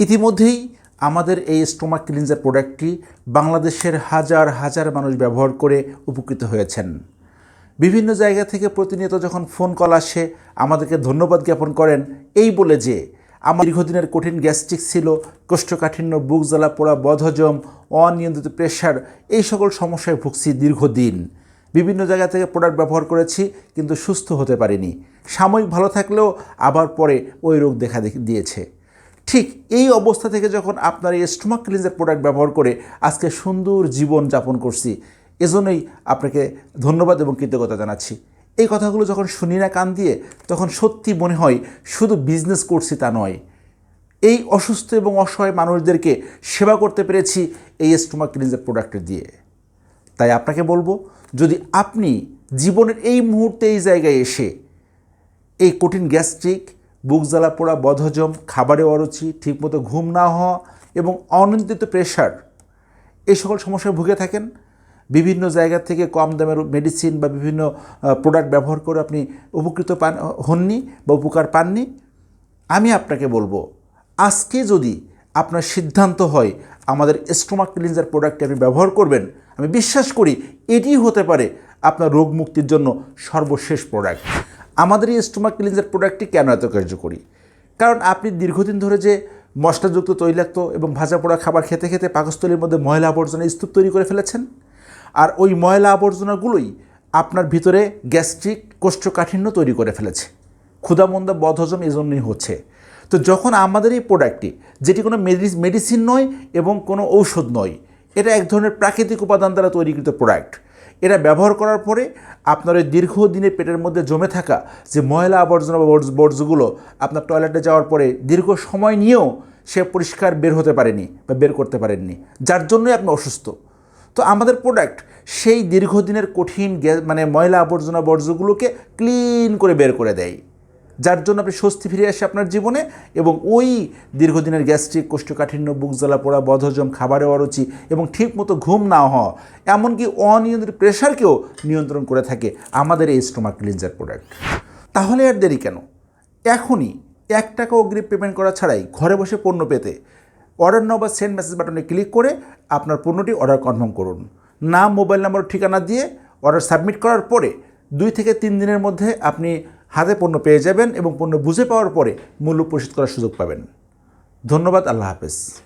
ইতিমধ্যেই আমাদের এই স্টোমাক ক্লিনজার প্রোডাক্টটি বাংলাদেশের হাজার হাজার মানুষ ব্যবহার করে উপকৃত হয়েছেন। বিভিন্ন জায়গা থেকে প্রতিনিয়ত যখন ফোন কল আসে, আমাদেরকে ধন্যবাদ জ্ঞাপন করেন। এই বলে যে, আমার দীর্ঘদিনের কঠিন গ্যাস্ট্রিক ছিল, কোষ্ঠকাঠিন্য, বুক জ্বালা পোড়া, বদহজম, অনিয়ন্ত্রিত প্রেশার, এই সকল সমস্যায় ভুগছি দীর্ঘদিন। বিভিন্ন জায়গা থেকে প্রোডাক্ট ব্যবহার করেছি, কিন্তু সুস্থ হতে পারিনি। সাময়িক ভালো থাকলেও আবার পরে ওই রোগ দেখা দেখি- দিয়েছে। ঠিক এই অবস্থা থেকে যখন আপনার এই স্টোমাক ক্লিনজার প্রোডাক্ট ব্যবহার করে আজকে সুন্দর জীবন যাপন করছি, এজন্যই আপনাকে ধন্যবাদ এবং কৃতজ্ঞতা জানাচ্ছি। এই কথাগুলো যখন শুনি না কান দিয়ে, তখন সত্যি মনে হয় শুধু বিজনেস করছি তা নয়। এই অসুস্থ এবং অসহায় মানুষদেরকে সেবা করতে পেরেছি এই স্টোমাক ক্লিনজার প্রোডাক্টের দিয়ে। তাই আপনাকে বলব, যদি আপনি জীবনের এই মুহূর্তে এই জায়গায় এসে এই কঠিন গ্যাস্ট্রিক বুক জ্বালা পোড়া বদহজম খাবারে অরুচি, ঠিকমতো ঘুম না হওয়া এবং অনিয়ন্ত্রিত প্রেশার এই সকল সমস্যায় ভুগে থাকেন। বিভিন্ন জায়গা থেকে কম দামের মেডিসিন বা বিভিন্ন প্রোডাক্ট ব্যবহার করে আপনি উপকৃত পান, হননি বা উপকার পাননি। আমি আপনাকে বলব, আজকে যদি আপনার সিদ্ধান্ত হয় আমাদের স্টোমাক ক্লিনজার প্রোডাক্টটি আপনি ব্যবহার করবেন, আমি বিশ্বাস করি এটিই হতে পারে আপনার রোগ মুক্তির জন্য সর্বশেষ প্রোডাক্ট আমাদের এই স্টোমাক ক্লিনজার প্রোডাক্টটি কেন এত কার্যকরী? কারণ আপনি দীর্ঘদিন ধরে যে মশলাযুক্ত তৈলাক্ত এবং ভাজা পোড়া খাবার খেতে খেতে পাকস্থলীর মধ্যে ময়লা আবর্জনা স্তূপ তৈরি করে ফেলেছেন, আর ওই ময়লা আবর্জনাগুলোই আপনার ভিতরে গ্যাস্ট্রিক কোষ্ঠকাঠিন্য তৈরি করে ফেলেছে। ক্ষুধামন্দা বদহজম এই জন্যই হচ্ছে। তো যখন আমাদের এই প্রোডাক্টটি যেটি কোনো মেডিসিন নয় এবং কোনো ঔষধ নয় এটা এক ধরনের প্রাকৃতিক উপাদান দ্বারা তৈরিকৃত প্রোডাক্ট এটা ব্যবহার করার পরে আপনার ওই দীর্ঘদিনে পেটের মধ্যে জমে থাকা যে ময়লা আবর্জনা বা বর্জ্য- বর্জ্যগুলো আপনার টয়লেটে যাওয়ার পরে দীর্ঘ সময় নিয়েও সে পরিষ্কার বের হতে পারেনি বা বের করতে পারেননি। যার জন্যই আপনি অসুস্থ। তো আমাদের প্রোডাক্ট সেই দীর্ঘদিনের কঠিন মানে ময়লা আবর্জনা বর্জ্যগুলোকে ক্লিন করে বের করে দেয়। যার জন্য আপনি স্বস্তি ফিরে আসে আপনার জীবনে এবং ওই দীর্ঘদিনের গ্যাস্ট্রিক, কোষ্ঠকাঠিন্য, বুক জ্বালা পোড়া, বদহজম, খাবারে অরুচি এবং ঠিকমতো ঘুম না হওয়া, এমনকি অনিয়ন্ত্রিত প্রেশারকেও নিয়ন্ত্রণ করে থাকে আমাদের এই স্টোমাক ক্লিনজার প্রোডাক্ট তাহলে আর দেরি কেন? এখনই এক টাকা অগ্রিম পেমেন্ট করা ছাড়াই ঘরে বসে পণ্য পেতে অর্ডার নাও বা সেন্ড মেসেজ বাটনে ক্লিক করে আপনার পণ্যটি অর্ডার কনফার্ম করুন। নাম মোবাইল নাম্বার ঠিকানা দিয়ে অর্ডার সাবমিট করার পরে দুই থেকে তিন দিনের মধ্যে আপনি হাতে পণ্য পেয়ে যাবেন এবং পণ্য বুঝে পাওয়ার পরে মূল্য পরিশোধ করার সুযোগ পাবেন। ধন্যবাদ, আল্লাহ হাফেজ।